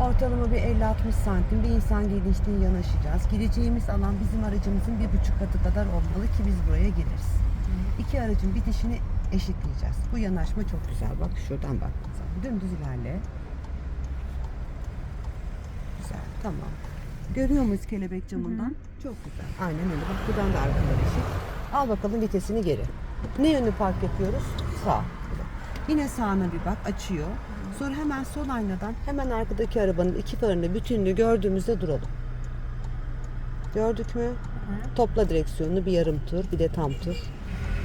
Ortalama bir 50-60 santim bir insan genişliği yanaşacağız. Gireceğimiz alan bizim aracımızın bir buçuk katı kadar olmalı ki biz buraya gireriz. İki aracın bitişini eşitleyeceğiz. Bu yanaşma çok güzel. Bak şuradan bak. Dümdüz ilerle. Güzel. Tamam. Görüyor muyuz kelebek camından? Çok güzel. Aynen öyle. Bak buradan da arkalar eşit. Al bakalım vitesini geri. Ne yönlü park yapıyoruz? Sağ. Yine sağına bir bak. Açıyor. Sonra hemen sol aynadan hemen arkadaki arabanın iki farını bütünlüğü gördüğümüzde duralım. Gördük mü? Topla direksiyonunu bir yarım tur, bir de tam tur.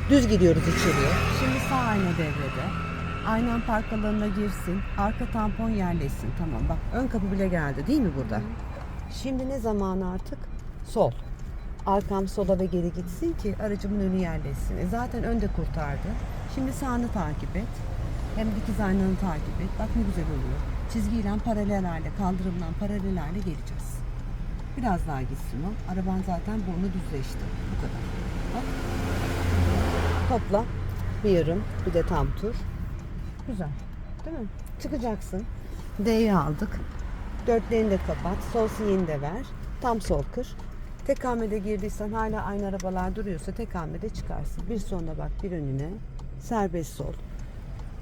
Düz gidiyoruz içeriye. Şimdi sağ ayna devrede. Aynan park alanına girsin. Arka tampon yerleşsin. Tamam bak ön kapı bile geldi değil mi burada? Şimdi ne zamanı artık? Sol. Arkam sola ve geri gitsin ki aracımın önü yerleşsin. E zaten önde kurtardı. Şimdi sağını takip et. Hem dikiz aynanı takip et. Bak ne güzel oluyor. Çizgiyle paralel hale, kaldırımdan paralel hale geleceğiz. Biraz daha gitsin o. Araban zaten burnu düzleşti. Bu kadar. Bak. Topla. Bir yarım, bir de tam tur. Güzel. Değil mi? Çıkacaksın. D'yi aldık. Dörtlerini de kapat. Sol sinyalini de ver. Tam sol kır. Tek hamlede girdiysen hala aynı arabalar duruyorsa tek hamlede çıkarsın. Bir sonuna bak bir önüne. Serbest sol.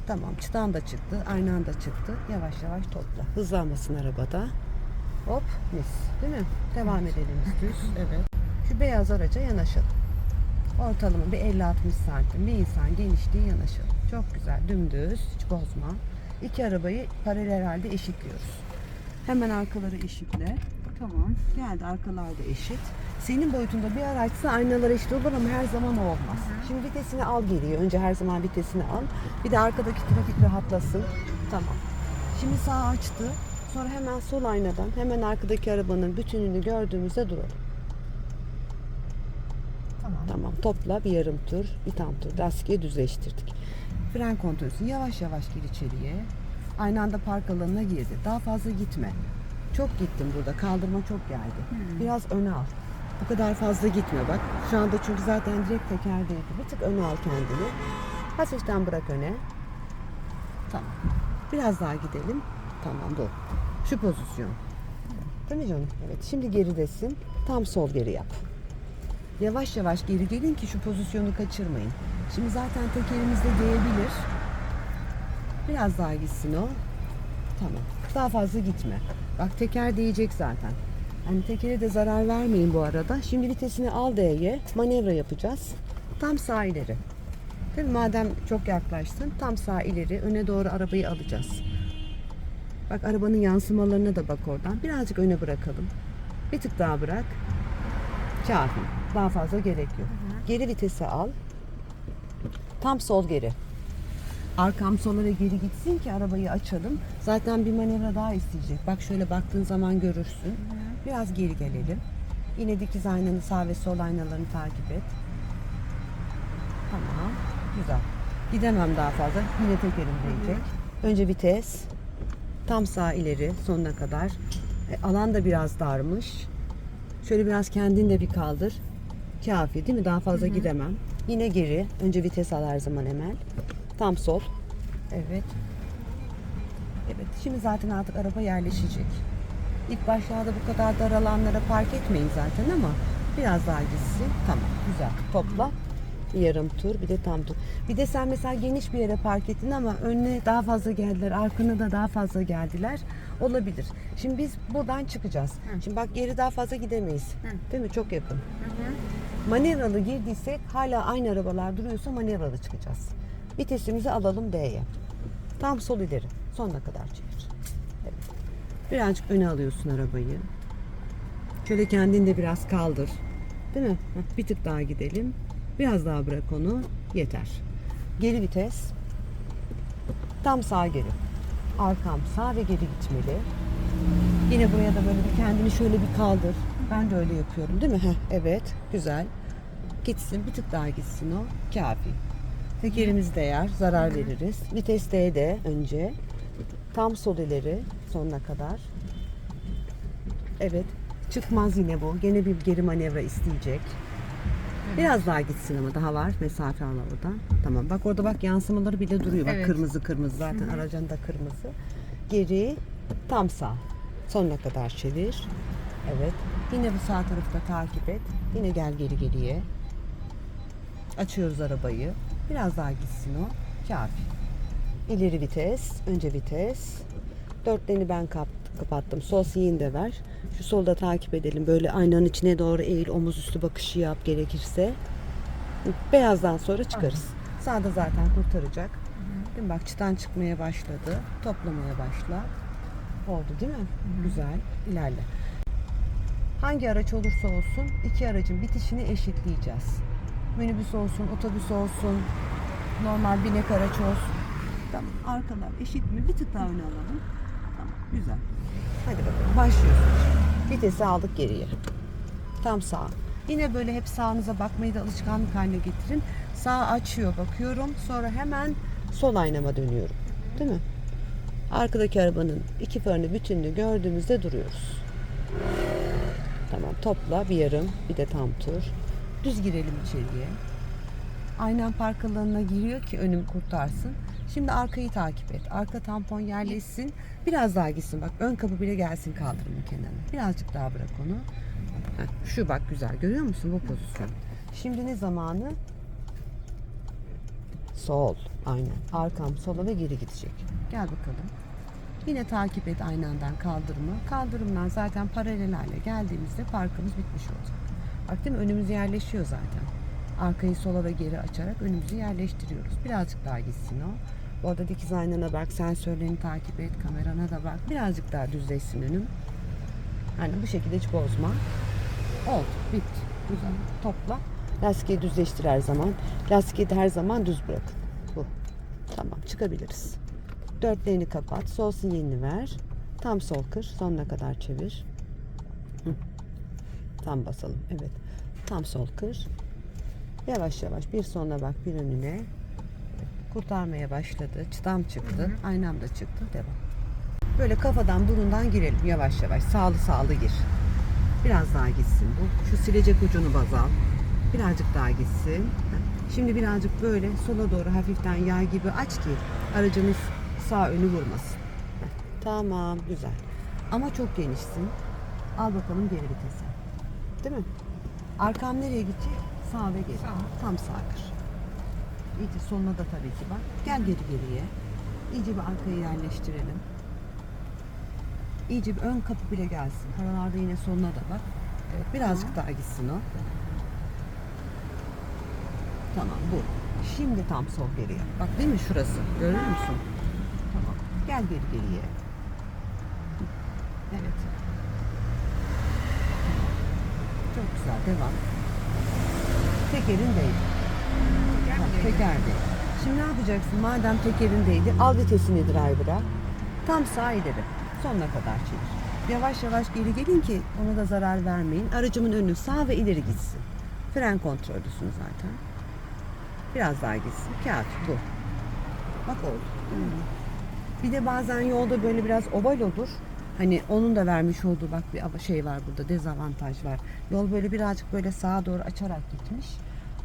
Tamam çıtan da çıktı. Aynı anda çıktı. Yavaş yavaş topla. Hızlanmasın arabada. Hop mis. Değil mi? Devam edelim düz. Evet. Şu beyaz araca yanaşalım. Ortalama bir 50-60 santim bir insan genişliği yanaşalım. Çok güzel dümdüz hiç bozma. İki arabayı paralel halde eşitliyoruz. Hemen arkaları eşitle. Tamam. Geldi arkalar da eşit. Senin boyutunda bir araçsa aynalar eşit olur ama her zaman o olmaz. Şimdi vitesini al geriye. Önce her zaman vitesini al. Bir de arkadaki trafik rahatlasın. Tamam. Şimdi sağ açtı. Sonra hemen sol aynadan hemen arkadaki arabanın bütününü gördüğümüzde duralım. Tamam. Tamam topla bir yarım tur, bir tam tur. Lastiği düzleştirdik. Fren kontrolsün yavaş yavaş gir içeriye. Aynı anda park alanına girdi. Daha fazla gitme. Çok gittim burada. Kaldırma çok geldi. Biraz öne al. Bu kadar fazla gitme bak. Şu anda çünkü zaten direkt tekerdeydi. Bir tık öne al kendini. Hafiften bırak öne. Tamam. Biraz daha gidelim. Tamam bu. Şu pozisyon. Değil mi canım? Evet. Şimdi geridesin. Tam sol geri yap. Yavaş yavaş geri gelin ki şu pozisyonu kaçırmayın. Şimdi zaten tekerimizde değebilir. Biraz daha gitsin o. Tamam. Daha fazla gitme. Bak teker değecek zaten. Yani tekere de zarar vermeyin bu arada. Şimdi vitesini al D'ye. Manevra yapacağız. Tam sağ ileri. Mi? Madem çok yaklaştın tam sağ ileri öne doğru arabayı alacağız. Bak arabanın yansımalarına da bak oradan. Birazcık öne bırakalım. Bir tık daha bırak. Kafi. Daha fazla gerek yok. Geri vitesi al. Tam sol geri. Arkam sola ve geri gitsin ki arabayı açalım. Zaten bir manevra daha isteyecek. Bak şöyle baktığın zaman görürsün. Biraz geri gelelim. Yine dikiz aynanı sağ ve sol aynalarını takip et. Tamam. Güzel. Gidemem daha fazla. Yine tekerim değecek. Önce vites. Tam sağ ileri sonuna kadar. E, alan da biraz darmış. Şöyle biraz kendin de bir kaldır. Kafi değil mi? Daha fazla gidemem. Yine geri. Önce vites al her zaman Emel. Tam sol. Evet. Evet. Şimdi zaten artık araba yerleşecek. İlk başlarda bu kadar dar alanlara park etmeyin zaten ama biraz daha gitsin. Tamam. Güzel. Topla. Bir yarım tur bir de tam tur. Bir de sen mesela geniş bir yere park ettin ama önüne daha fazla geldiler. Arkana da daha fazla geldiler. Olabilir. Şimdi biz buradan çıkacağız. Şimdi bak geri daha fazla gidemeyiz. Değil mi? Çok yakın. Manevralı girdiysek hala aynı arabalar duruyorsa manevralı çıkacağız. Vitesimizi alalım D'ye. Tam sol ileri. Sonuna kadar çevir. Birazcık öne alıyorsun arabayı. Şöyle kendini de biraz kaldır. Değil mi? Bir tık daha gidelim. Biraz daha bırak onu. Yeter. Geri vites. Tam sağ geri. Arkam sağ ve geri gitmeli. Yine buraya da böyle bir kendini şöyle bir kaldır. Ben de öyle yapıyorum değil mi? Heh, evet. Güzel. Gitsin. Bir tık daha gitsin o. Kafi. Tekerimiz değer. Zarar veririz. Vites D'de önce. Tam sol ileri sonuna kadar. Evet. Çıkmaz yine bu. Gene bir geri manevra isteyecek. Biraz daha gitsin ama daha var. Mesafe al oradan. Tamam. Bak orada bak yansımaları bile duruyor. Bak Evet. kırmızı kırmızı zaten aracın da kırmızı. Geri tam sağ. Sonuna kadar çevir. Evet. Yine bu sağ tarafta takip et. Yine gel geri geriye. Açıyoruz arabayı. Biraz daha gitsin o. Kafi. İleri vites, önce vites. Dörtlerini ben kap, kapattım. Sol sinyalini de ver. Şu solda takip edelim. Böyle aynanın içine doğru eğil, omuz üstü bakışı yap gerekirse. Beyazdan sonra çıkarız. Sağda zaten kurtaracak. Değil mi? Bak çıtan çıkmaya başladı. Toplamaya başla. Oldu değil mi? Güzel. İlerle. Hangi araç olursa olsun iki aracın bitişini eşitleyeceğiz. Minibüs olsun, otobüs olsun, normal binek araç olsun. Tamam arkalar eşit mi? Bir tık daha öne alalım. Güzel. Hadi bakalım başlıyoruz. Vitesi aldık geriye. Tam sağ. Yine böyle hep sağınıza bakmayı da alışkanlık haline getirin. Sağ açıyor bakıyorum. Sonra hemen sol aynama dönüyorum. Değil mi? Arkadaki arabanın iki farını bütününü gördüğümüzde duruyoruz. Tamam topla bir yarım bir de tam tur. Düz girelim içeriye. Aynen park alanına giriyor ki önüm kurtarsın. Şimdi arkayı takip et. Arka tampon yerleşsin. Biraz daha gitsin. Bak ön kapı bile gelsin kaldırımın kenarına. Birazcık daha bırak onu. Heh, şu bak güzel. Görüyor musun bu pozisyon? Şimdi ne zamanı? Sol. Aynen. Arkam sola ve geri gidecek. Gel bakalım. Yine takip et aynandan kaldırımı. Kaldırımdan zaten paralel hale geldiğimizde parkımız bitmiş olacak. Bak değil mi? Önümüz yerleşiyor zaten. Arkayı sola ve geri açarak önümüzü yerleştiriyoruz. Birazcık daha gitsin o. Bu arada dikiz aynana bak, sensörlerini takip et, kamerana da bak. Birazcık daha düzleşsin önüm. Yani bu şekilde hiç bozma. Oldu, bitti. Güzel. Topla. Lastiği düzleştir her zaman. Lastiği de her zaman düz bırakın. Bu. Tamam, çıkabiliriz. Dörtlerini kapat. Sol sinyalini ver. Tam sol kır. Sonuna kadar çevir. Hı. Tam basalım. Evet. Tam sol kır. Yavaş yavaş bir sonuna bak bir önüne. Kurtarmaya başladı. Çıtam çıktı. Aynam da çıktı. Devam. Böyle kafadan burundan girelim yavaş yavaş. Sağlı sağlı gir. Biraz daha gitsin bu. Şu silecek ucunu baz al. Birazcık daha gitsin. Şimdi birazcık böyle sola doğru hafiften yay gibi aç ki aracımız sağ önü vurmasın. Tamam güzel. Ama çok genişsin. Al bakalım geri vitese. Değil mi? Arkam nereye gidecek? Sağ ve geri. Tam sağ kır. İyice soluna da tabii ki bak. Gel geri geriye. İyice bir arkaya yerleştirelim. İyice bir ön kapı bile gelsin. Paralarda yine soluna da bak. Evet, birazcık daha gitsin o. Tamam bu. Şimdi tam sol geriye. Bak değil mi şurası? Görüyor musun? Tamam. Gel geri geriye. Evet. Çok güzel. Devam. Tekerin değil. Bak, teker değil. Şimdi ne yapacaksın? Madem tekerindeydi al vitesini driver'a. Tam sağ ileri. Sonuna kadar çevir. Yavaş yavaş geri gelin ki ona da zarar vermeyin. Aracımın önü sağ ve ileri gitsin. Fren kontrolüsün zaten. Biraz daha gitsin. Kafi bu. Bak oldu. Bir de bazen yolda böyle biraz oval olur. Hani onun da vermiş olduğu bak bir şey var burada dezavantaj var. Yol böyle birazcık böyle sağa doğru açarak gitmiş.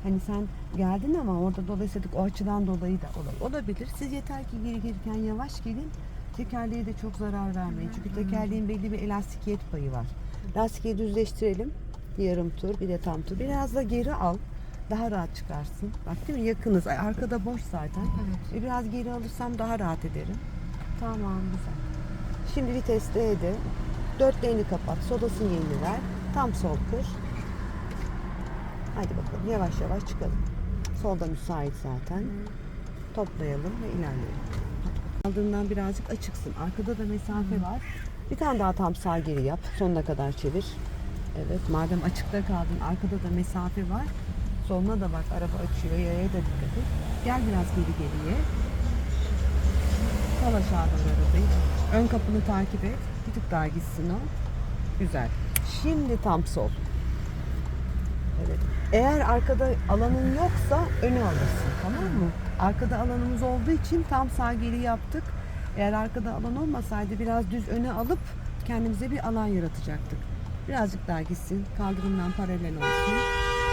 Hani sen geldin ama orada dolayısıyla o açıdan dolayı da. Olabilir. Siz yeter ki geri gelirken yavaş gelin. Tekerleğe de çok zarar vermeyin. Çünkü tekerleğin belli bir elastikiyet payı var. Lastiği düzleştirelim. Yarım tur bir de tam tur. Biraz da geri al. Daha rahat çıkarsın. Bak değil mi? Yakınız. Arkada boş zaten. E, biraz geri alırsam daha rahat ederim. Tamam güzel. Şimdi vitesteydi. Dörtlerini kapat. Soda sinyalini ver. Tam sol kır. Hadi bakalım yavaş yavaş çıkalım. Solda müsait zaten. Toplayalım ve ilerleyelim. Aldığından birazcık açıksın. Arkada da mesafe var. Bir tane daha tam sağ geri yap. Sonuna kadar çevir. Evet madem açıkta kaldın arkada da mesafe var. Soluna da bak araba açıyor. Yaya da dikkat et. Gel biraz geri geriye. Sal aşağı doğru arabayı. Ön kapını takip et. Bir tık daha gitsin o. Güzel. Şimdi tam sol. Evet. Eğer arkada alanın yoksa öne alırsın tamam mı? Arkada alanımız olduğu için tam sağ geri yaptık. Eğer arkada alan olmasaydı biraz düz öne alıp kendimize bir alan yaratacaktık. Birazcık daha gitsin. Kaldırımdan paralel olsun.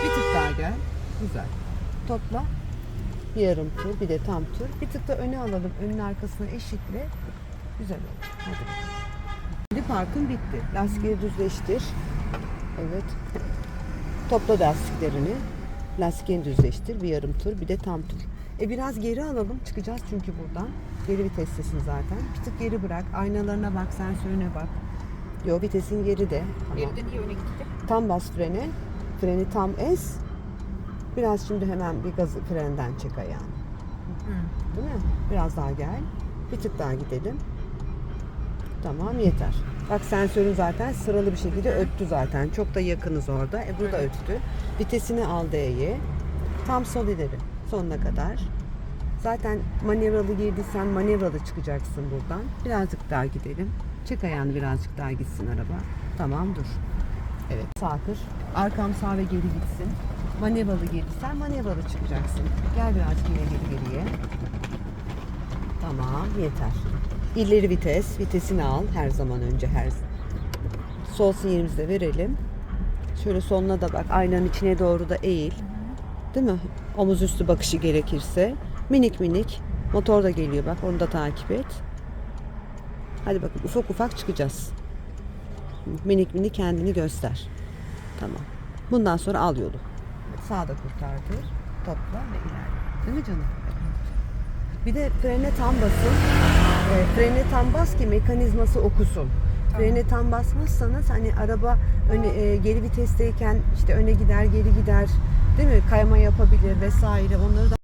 Bir tık daha gel. Güzel. Topla. Yarım tur bir de tam tur. Bir tık da öne alalım. Önün arkasına eşitle. Güzel oldu. Hadi. Şimdi parkın bitti. Lastikleri düzleştir. Evet. Topla lastiklerini. Lastiklerini düzleştir. Bir yarım tur bir de tam tur. E biraz geri alalım. Çıkacağız çünkü buradan. Geri vitestesin zaten. Bir tık geri bırak. Aynalarına bak, sensörüne bak. Yo vitesin geri de. Tamam. Geride niye öne gitti? Tam bas frene. Freni tam es. Biraz şimdi hemen bir gazı frenden çek ayağını. Değil mi? Biraz daha gel. Bir tık daha gidelim. Tamam yeter. Bak sensörün zaten sıralı bir şekilde öttü zaten. Çok da yakınız orada. Ebru da öttü. Vitesini al D'ye. Tam sol ileri. Sonuna kadar. Zaten manevralı girdiysen manevralı çıkacaksın buradan. Birazcık daha gidelim. Çek ayağını birazcık daha gitsin araba. Tamam dur. Evet sağ kır. Arkam sağ ve geri gitsin. Manevralı girdiysen manevralı çıkacaksın. Gel birazcık yine geri geriye. Tamam yeter. İleri vites, vitesini al her zaman önce her sol sinyalimizi de verelim. Şöyle soluna da bak aynanın içine doğru da eğil. Değil mi? Omuz üstü bakışı gerekirse. Minik minik. Motor da geliyor bak onu da takip et. Hadi bakın ufak ufak çıkacağız. Minik minik kendini göster. Tamam. Bundan sonra al yolu. Sağda kurtardır. Topla ve ilerle. Değil mi canım? Bir de frene tam basın. E, frene tam bas ki mekanizması okusun. Frene tam basmazsanız hani araba öne, e, geri vitesteyken işte öne gider geri gider değil mi? Kayma yapabilir vesaire onları da